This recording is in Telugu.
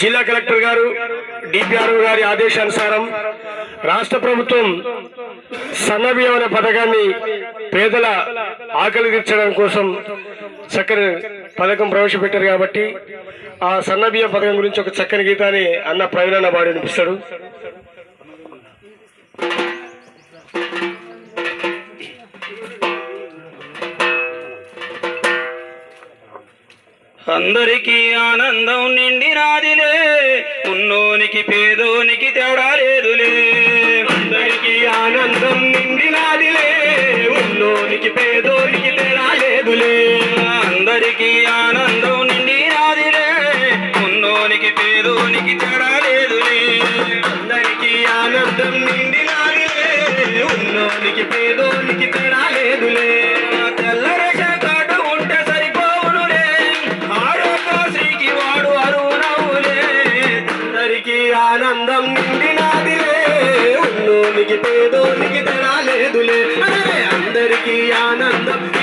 జిల్లా కలెక్టర్ గారు డిపిఆర్ఓ గారి ఆదేశానుసారం రాష్ట్ర ప్రభుత్వం సన్నబియ్యం అనే పథకాన్ని పేదల ఆకలి తీర్చడం కోసం చక్కని పథకం ప్రవేశపెట్టారు కాబట్టి ఆ సన్నబియ్యం పథకం గురించి ఒక చక్కని గీతాన్ని అన్న ప్రవీణ అన్న బాడి వినిపిస్తాడు. అందరికీ ఆనందం నిండి నాదిలే ఉన్నోనికి పేదోనికి తేడా లేదులే. అందరికీ ఆనందం నిండినాదిలే. ఉన్నోనికి పేదోనికి తేడా లేదులే. అందరికీ ఆనందం నిండి నాదిలే ఉన్నోనికి పేదోనికి తేడా లేదులే. అందరికీ ఆనందం నిండినాదిలే. ఉన్నోనికి పేదోనికి ఆనందం నిండినాదిలే. ఉన్నోనికి పేదోనికి తేడా లేదులే అరే అందరికీ ఆనందం.